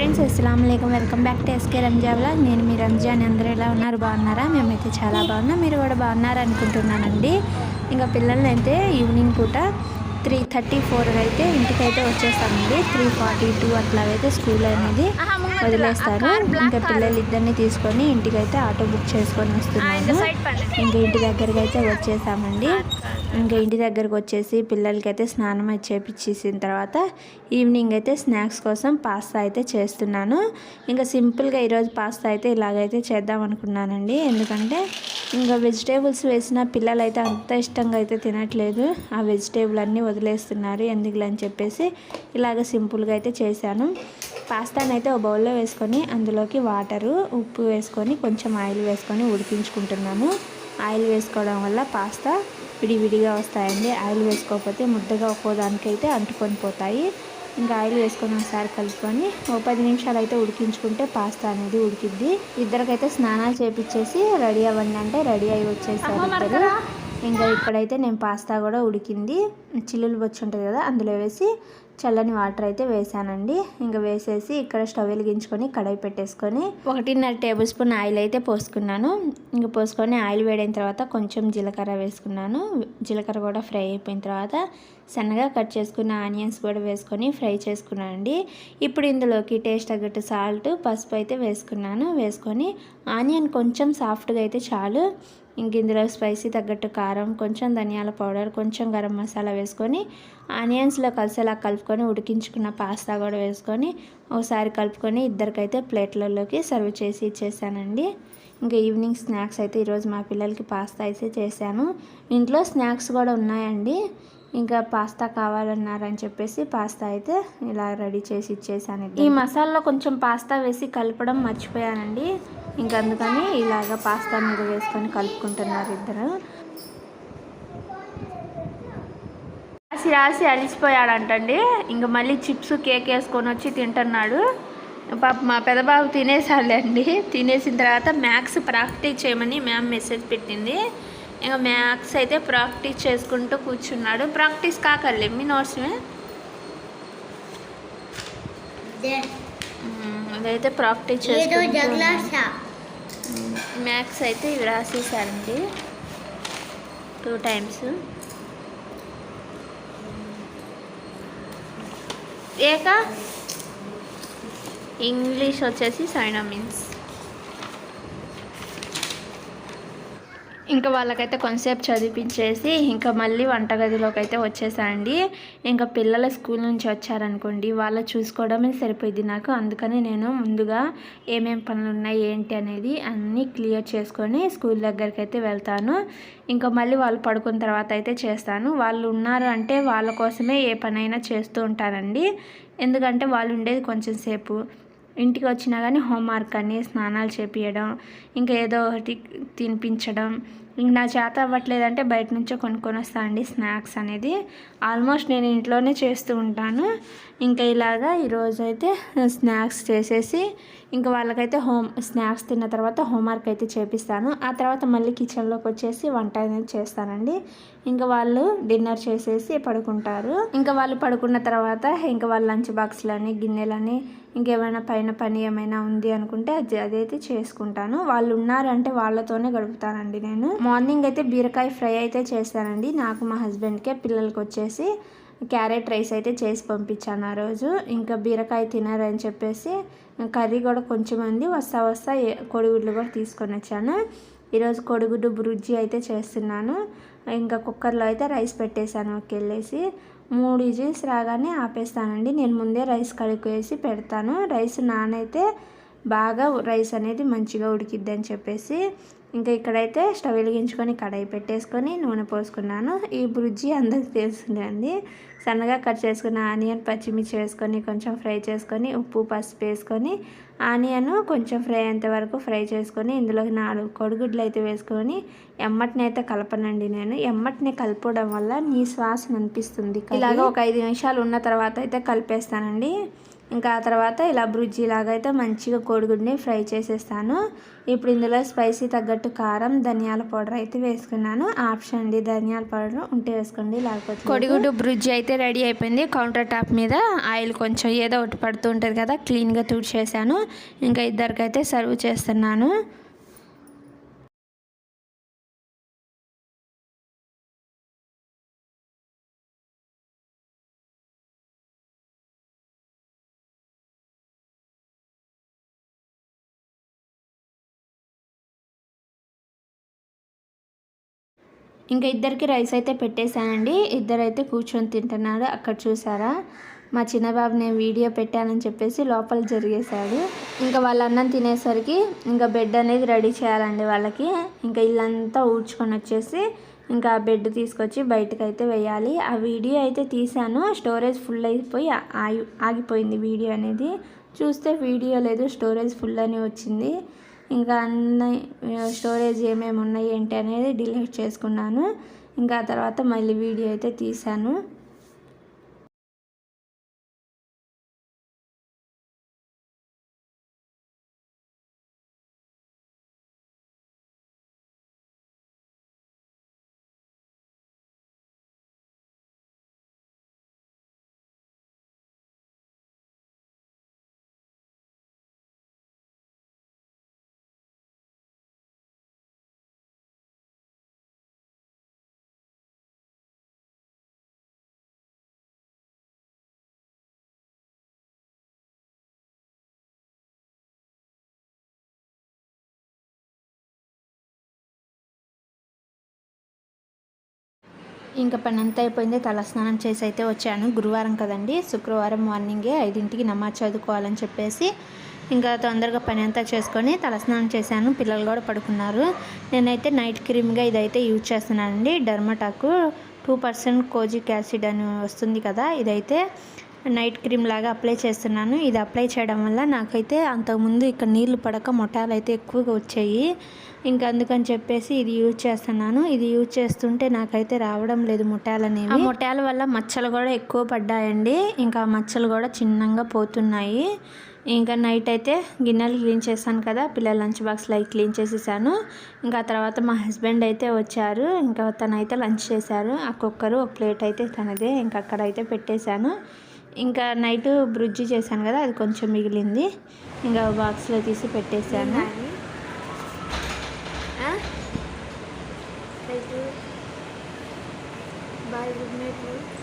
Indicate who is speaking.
Speaker 1: Friends అస్సలం welcome back to SK రంజావ్లా నేను మీ రంజాన్ అందరూ ఎలా ఉన్నారు? బాగున్నారా? మేమైతే చాలా బాగున్నాం. మీరు కూడా బాగున్నారు అనుకుంటున్నానండి ఇంకా పిల్లల్ని అయితే ఈవినింగ్ పూట త్రీ థర్టీ ఫోర్ అయితే ఇంటికైతే వచ్చేస్తామండి. త్రీ ఫార్టీ టూ అట్లాగైతే స్కూల్ అనేది వదిలేస్తారు. ఇంకా పిల్లలు ఇద్దరిని తీసుకొని ఇంటికైతే ఆటో బుక్ చేసుకొని వస్తున్నాను ఇంకా ఇంటి దగ్గరికి అయితే వచ్చేసామండి. ఇంకా ఇంటి దగ్గరకు వచ్చేసి పిల్లలకైతే స్నానం అయితే చేపించేసిన తర్వాత ఈవినింగ్ అయితే స్నాక్స్ కోసం పాస్తా అయితే చేస్తున్నాను. ఇంకా సింపుల్గా ఈరోజు పాస్తా అయితే ఇలాగైతే చేద్దాం అనుకున్నానండి. ఎందుకంటే ఇంకా వెజిటేబుల్స్ వేసిన పిల్లలు అయితే అంత ఇష్టంగా అయితే తినట్లేదు. ఆ వెజిటేబుల్ అన్నీ వదిలేస్తున్నారు ఎందుకులని అని చెప్పేసి ఇలాగ సింపుల్గా అయితే చేశాను. పాస్తాని అయితే ఒక బౌల్లో వేసుకొని అందులోకి వాటరు ఉప్పు వేసుకొని కొంచెం ఆయిల్ వేసుకొని ఉడికించుకుంటున్నాము ఆయిల్ వేసుకోవడం వల్ల పాస్తా విడివిడిగా వస్తాయండి. ఆయిల్ వేసుకోకపోతే ముద్దగా ఒక్కోదానికైతే అంటుకొని పోతాయి. ఇంకా ఆయిల్ వేసుకొని ఒకసారి కలుపుకొని ఓ పది నిమిషాలు అయితే ఉడికించుకుంటే పాస్తా అనేది ఉడికిద్ది. ఇద్దరికైతే స్నానాలు చేపించేసి రెడీ అవ్వండి అంటే రెడీ అయ్యి వచ్చేసారు ఇంకా ఇక్కడైతే నేను పాస్తా కూడా ఉడికింది. చిల్లులు వచ్చి ఉంటుంది కదా అందులో వేసి చల్లని వాటర్ అయితే వేసానండి. ఇంకా వేసేసి ఇక్కడ స్టవ్ వెలిగించుకొని కడాయి పెట్టేసుకొని ఒకటిన్నర టేబుల్ స్పూన్ ఆయిల్ అయితే పోసుకున్నాను. ఇంకా పోసుకొని ఆయిల్ వేడైన తర్వాత కొంచెం జీలకర్ర వేసుకున్నాను. జీలకర్ర కూడా ఫ్రై అయిపోయిన తర్వాత సన్నగా కట్ చేసుకున్న ఆనియన్స్ కూడా వేసుకొని ఫ్రై చేసుకున్నాను అండి. ఇప్పుడు ఇందులోకి టేస్ట్ తగ్గట్టు సాల్ట్ పసుపు అయితే వేసుకున్నాను. వేసుకొని ఆనియన్ కొంచెం సాఫ్ట్గా అయితే చాలు. ఇంక ఇందులో స్పైసీ తగ్గట్టు కారం కొంచెం ధనియాల పౌడర్ కొంచెం గరం మసాలా వేసుకొని ఆనియన్స్లో కలిసేలా కలుపుకొని ఉడికించుకున్న పాస్తా కూడా వేసుకొని ఒకసారి కలుపుకొని ఇద్దరికైతే ప్లేట్లలోకి సర్వ్ చేసి ఇచ్చేసానండి. ఇంకా ఈవినింగ్ స్నాక్స్ అయితే ఈరోజు మా పిల్లలకి పాస్తా అయితే చేశాను. ఇంట్లో స్నాక్స్ కూడా ఉన్నాయండి. ఇంకా పాస్తా కావాలన్నారని చెప్పేసి పాస్తా అయితే ఇలా రెడీ చేసి ఇచ్చేసాను ఈ మసాలాలో కొంచెం పాస్తా వేసి కలపడం మర్చిపోయానండి. ఇంకా అందుకని ఇలాగ పాస్తా మీద వేసుకొని కలుపుకుంటున్నారు ఇద్దరు. రాసి రాసి అలిసిపోయాడంటండి. ఇంకా మళ్ళీ చిప్స్ కేక్ వేసుకొని వచ్చి తింటున్నాడు. పాప మా పెదబాబు తినేసాడులేండి తినేసిన తర్వాత మ్యాథ్స్ ప్రాక్టీస్ చేయమని మ్యామ్ మెసేజ్ పెట్టింది. ఇంకా మ్యాథ్స్ అయితే ప్రాక్టీస్ చేసుకుంటూ కూర్చున్నాడు. ప్రాక్టీస్ కాకర్లే మీ నోట్స్ అదైతే ప్రాక్టీస్ చేసుకుంటూ మ్యాథ్స్ అయితే ఇవి రాసేసారండి. టూ టైమ్స్ ఏక? ఇంగ్లీష్ వచ్చేసి సైనమిన్స్ ఇంకా వాళ్ళకైతే కొంతసేపు చదివించేసి ఇంకా మళ్ళీ వంటగదిలోకి అయితే వచ్చేసానండి ఇంకా పిల్లల స్కూల్ నుంచి వచ్చారనుకోండి వాళ్ళు చూసుకోవడమే సరిపోయింది నాకు. అందుకని నేను ముందుగా ఏమేమి పనులు ఉన్నాయి ఏంటి అనేది అన్నీ క్లియర్ చేసుకొని స్కూల్ దగ్గరికి అయితే వెళ్తాను. ఇంకా మళ్ళీ వాళ్ళు పడుకున్న తర్వాత అయితే చేస్తాను. వాళ్ళు ఉన్నారు అంటే వాళ్ళ కోసమే ఏ పనైనా చేస్తూ ఉంటానండి ఎందుకంటే వాళ్ళు ఉండేది కొంచెం సేపు. ఇంటికి వచ్చినా కానీ హోంవర్క్ అని స్నానాలు చేపించడం ఇంకా ఏదో ఒకటి తినిపించడం నా చేత అవ్వట్లేదంటే బయట నుంచో కొనుక్కొని వస్తా అండి స్నాక్స్ అనేది. ఆల్మోస్ట్ నేను ఇంట్లోనే చేస్తూ ఉంటాను. ఇంకా ఇలాగా ఈరోజైతే స్నాక్స్ చేసేసి ఇంకా వాళ్ళకైతే హోమ్ స్నాక్స్ తిన్న తర్వాత హోంవర్క్ అయితే చేపిస్తాను. ఆ తర్వాత మళ్ళీ కిచెన్లోకి వచ్చేసి వంట అనేది చేస్తానండి. ఇంకా వాళ్ళు డిన్నర్ చేసేసి పడుకుంటారు. ఇంకా వాళ్ళు పడుకున్న తర్వాత ఇంకా వాళ్ళ లంచ్ బాక్స్లని గిన్నెలని ఇంకేమైనా పైన పని ఏమైనా ఉంది అనుకుంటే అది అదైతే చేసుకుంటాను. వాళ్ళు ఉన్నారంటే వాళ్ళతోనే గడుపుతానండి నేను. మార్నింగ్ అయితే బీరకాయ ఫ్రై అయితే చేస్తానండి. నాకు మా హస్బెండ్కే పిల్లలకి వచ్చేసి క్యారెట్ రైస్ అయితే చేసి పంపించాను ఆ రోజు. ఇంకా బీరకాయ తినారని చెప్పేసి కర్రీ కూడా కొంచెం మంది వస్తా వస్తా కోడిగుడ్లు కూడా తీసుకొని వచ్చాను. ఈరోజు కోడిగుడ్డు బురుజీ అయితే చేస్తున్నాను. ఇంకా కుక్కర్లో అయితే రైస్ పెట్టేశాను వెళ్ళేసి మూడు విజిల్స్ రాగానే ఆపేస్తానండి. నేను ముందే రైస్ కడుక్కేసి పెడతాను. రైస్ నానైతే బాగా రైస్ అనేది మంచిగా ఉడికిద్ది అని చెప్పేసి ఇంకా ఇక్కడైతే స్టవ్ వెలిగించుకొని కడాయి పెట్టేసుకొని నూనె పోసుకున్నాను. ఈ బుజ్జి అందరికి తెలుస్తుందండి సన్నగా కట్ చేసుకున్న ఆనియన్ పచ్చిమిర్చి వేసుకొని కొంచెం ఫ్రై చేసుకొని ఉప్పు పసుపు వేసుకొని ఆనియన్ కొంచెం ఫ్రై అయ్యేంత వరకు ఫ్రై చేసుకొని ఇందులోకి నాలుగు కొడుగుడ్లు అయితే వేసుకొని ఎమ్మటిని అయితే కలపనండి నేను. ఎమ్మటిని కలపడం వల్ల నీ శ్వాస అనిపిస్తుంది ఇలాగ ఒక ఐదు నిమిషాలు ఉన్న తర్వాత అయితే కలిపేస్తానండి. ఇంకా ఆ తర్వాత ఇలా బ్రుజ్జి లాగా అయితే మంచిగా కోడిగుడ్ని ఫ్రై చేసేస్తాను. ఇప్పుడు ఇందులో స్పైసీ తగ్గట్టు కారం ధనియాల పౌడర్ అయితే వేసుకున్నాను. ఆప్షన్ అండి ధనియాల పౌడర్ ఉంటే వేసుకోండి లేకపోతే కోడిగుడ్డు బ్రుజ్జి అయితే రెడీ అయిపోయింది. కౌంటర్ టాప్ మీద ఆయిల్ కొంచెం ఏదో ఒకటి పడుతూ ఉంటుంది కదా క్లీన్గా తుడిచేసాను. ఇంకా ఇద్దరికైతే సర్వ్ చేస్తున్నాను. ఇంకా ఇద్దరికి రైస్ అయితే పెట్టేశానండి. ఇద్దరైతే కూర్చొని తింటున్నారు. అక్కడ చూసారా? మా చిన్నబాబు నేను వీడియో పెట్టానని చెప్పేసి లోపల జరిగేశాడు. ఇంకా వాళ్ళ అన్నం తినేసరికి ఇంకా బెడ్ అనేది రెడీ చేయాలండి వాళ్ళకి. ఇంకా ఇల్లంతా ఊడ్చుకొని వచ్చేసి ఇంకా బెడ్ తీసుకొచ్చి బయటకు అయితే వేయాలి. ఆ వీడియో అయితే తీసాను స్టోరేజ్ ఫుల్ అయిపోయి ఆగి ఆగిపోయింది వీడియో అనేది. చూస్తే వీడియో లేదు స్టోరేజ్ ఫుల్ అని వచ్చింది. ఇంకా అన్ని స్టోరేజ్ ఏమేమి ఉన్నాయి ఏంటి అనేది డిలీట్ చేసుకున్నాను. ఇంకా ఆ తర్వాత మళ్ళీ వీడియో అయితే తీశాను. ఇంకా పని అయిపోయింది. తలస్నానం చేసి అయితే వచ్చాను. గురువారం కదండి. శుక్రవారం మార్నింగే ఐదింటికి నమాజ్ చదువుకోవాలని చెప్పేసి ఇంకా తొందరగా పని అంతా చేసుకొని తలస్నానం చేశాను. పిల్లలు కూడా పడుకున్నారు. నేనైతే నైట్ క్రీమ్గా ఇదైతే యూజ్ చేస్తున్నానండి. డర్మటాకు టూ పర్సెంట్ కోజిక్ యాసిడ్ అని వస్తుంది కదా ఇదైతే నైట్ క్రీమ్ లాగా అప్లై చేస్తున్నాను. ఇది అప్లై చేయడం వల్ల నాకైతే అంతకుముందు ఇక్కడ నీళ్ళు పడక మొటాలు అయితే ఎక్కువగా వచ్చాయి. ఇంకా అందుకని చెప్పేసి ఇది యూజ్ చేస్తున్నాను. ఇది యూజ్ చేస్తుంటే నాకైతే రావడం లేదు ముఠాలనేవి ఆ ముఠాల వల్ల మచ్చలు కూడా ఎక్కువ పడ్డాయండి. ఇంకా మచ్చలు కూడా చిన్నగా పోతున్నాయి. ఇంకా నైట్ అయితే గిన్నెలు క్లీన్ చేశాను కదా పిల్లల లంచ్ బాక్స్లో అవి క్లీన్ చేసేసాను. ఇంకా తర్వాత మా హస్బెండ్ అయితే వచ్చారు. ఇంకా తనైతే లంచ్ చేశారు. ఆ కుక్కరు ఒక ప్లేట్ అయితే తనదే. ఇంకా అక్కడ అయితే పెట్టేశాను. ఇంకా నైట్ బ్రుజ్జి చేశాను కదా అది కొంచెం మిగిలింది. ఇంకా బాక్స్లో తీసి పెట్టేశాను. Bye good night